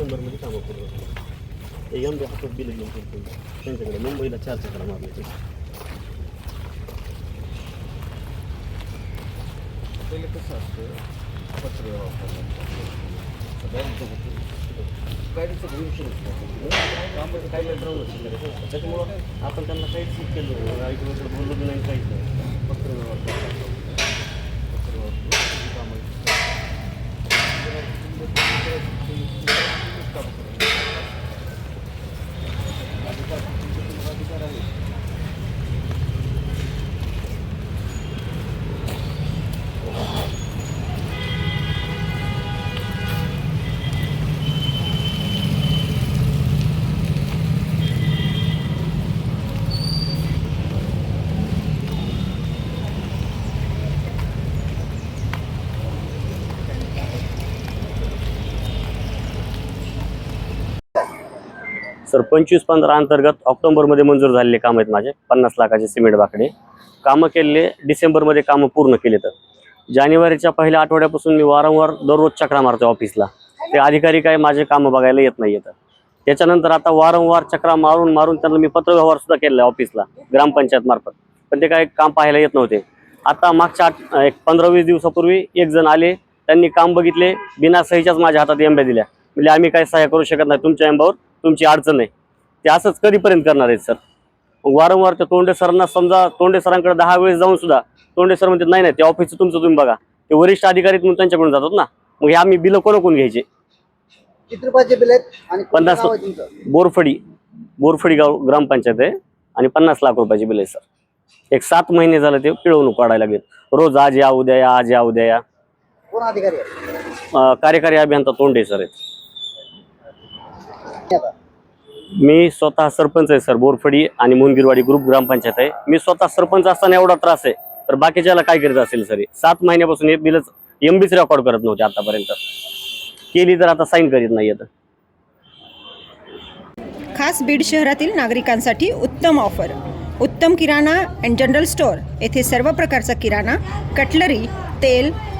डिसेंबरमध्ये कामं पूर्ण झाली एम बी हातात बिलं घेऊन करतो त्यांच्याकडे मुंबईला चार चक्रा मारले ते पहिले कसं असतं पत्र सगळ्यांचं होतं गाडीचं घेऊन सुरू काही लेटर त्याच्यामुळं आपण त्यांना काहीच केलं नाही. ऐकलं बोललो नाही काहीच नाही. पत्र व्यवहार करायचा. पत्र व्यवहार सर पंचवीस पंधरा अंतर्गत ऑक्टोबरमध्ये मंजूर झालेले काम आहेत माझे पन्नास लाखाचे सिमेंट बाकडे. कामं केलेले डिसेंबरमध्ये कामं पूर्ण केले तर. जानेवारीच्या पहिल्या आठवड्यापासून मी वारंवार दररोज चक्रा मारतो ऑफिसला. ते अधिकारी काय माझे कामं बघायला येत नाही येतं त्याच्यानंतर आता वारंवार चक्रा मारून मारून त्यांना मी पत्रव्यवहार सुद्धा केलेला ऑफिसला ग्रामपंचायत मार्फत. पण ते काय काम पाहायला येत नव्हते. आता मागच्या आठ एक पंधरा वीस दिवसापूर्वी एक जण आले त्यांनी काम बघितले बिना सहीच्याच माझ्या हातात एंब्या दिल्या. म्हणजे आम्ही काय सहाय्य करू शकत नाही तुमच्या एंबावर तुमची अडचण आहे. ते असंच कधीपर्यंत करणार आहेत सर? मग वारंवार त्या तोंडे सरांना समजा तोंडे सरांकडे दहा वेळेस जाऊन सुद्धा तोंडे सर म्हणतात नाही नाही ते ऑफिसचं तुमचं तुम्ही बघा. ते वरिष्ठ अधिकारी म्हणून त्यांच्याकडून जातात ना. मग हे आम्ही बिलं कोणाकडून घ्यायचे? किती रुपयाचे बिल आहेत? आणि पन्नास नाव आहे तुमचं? बोरफडी. बोरफडी गाव ग्रामपंचायत आहे आणि पन्नास लाख रुपयाचे बिल आहे सर. एक सात महिने झालं ते पिळवणूक काढायला लागेल रोज आज या उद्या या आज या उद्या या. कोण अधिकारी आहे? अं, कार्यकारी अभियंता तोंडे सर आहेत. मी स्वतः सरपंच आहे सर. बोरफडी आणि मुनगिरवाडी ग्रुप ग्रामपंचायत आहे. मी स्वतः सरपंच असताना एवढा त्रास आहे. तर बाकीच्याला काय करत असेल सर? सात महिन्यापासून हे बिलच एमबीच रेकॉर्ड करत नव्हते आतापर्यंत. केली तर आता साईन करीत नाही येत खास बीड शहरातील नागरिकांसाठी उत्तम ऑफर उत्तम किराणा अँड जनरल स्टोअर येथे सर्व प्रकारचा किराणा कटलरी तेल